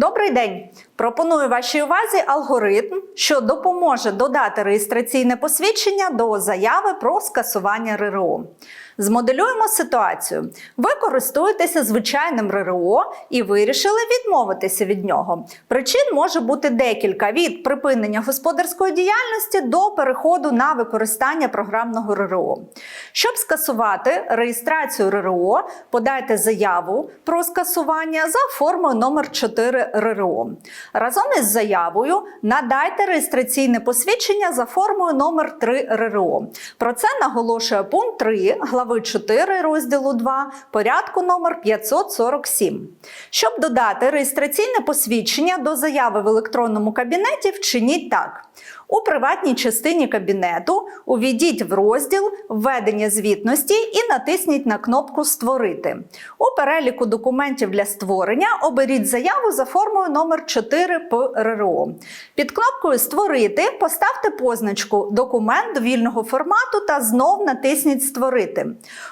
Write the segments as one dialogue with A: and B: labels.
A: Добрий день! Пропоную вашій увазі алгоритм що допоможе додати реєстраційне посвідчення до заяви про скасування РРО. Змоделюємо ситуацію. Ви користуєтеся звичайним РРО і вирішили відмовитися від нього. Причин може бути декілька: від припинення господарської діяльності до переходу на використання програмного РРО. Щоб скасувати реєстрацію РРО, подайте заяву про скасування за формою номер 4 РРО. Разом із заявою надайте реєстраційне посвідчення за формою номер 3 РРО. Про це наголошує пункт 3 глави 4 розділу 2 порядку номер 547. Щоб додати реєстраційне посвідчення до заяви в електронному кабінеті, вчиніть так. У приватній частині кабінету увійдіть в розділ Введення звітності і натисніть на кнопку Створити. У переліку документів для створення оберіть заяву за формою номер 4 ПРРО. Під кнопкою Створити поставте позначку Документ довільного формату та знов натисніть Створити.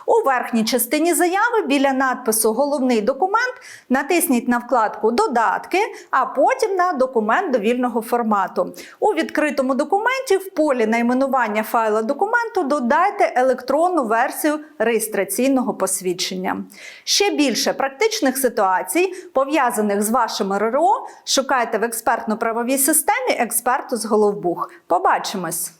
A: У верхній частині заяви біля надпису Головний документ натисніть на вкладку Додатки, а потім на документ довільного формату. У відкритому документі в полі найменування файла документу додайте електронну версію реєстраційного посвідчення. Ще більше практичних ситуацій, пов'язаних з вашим РРО, шукайте в експертно-правовій системі експерту з Головбух. Побачимось!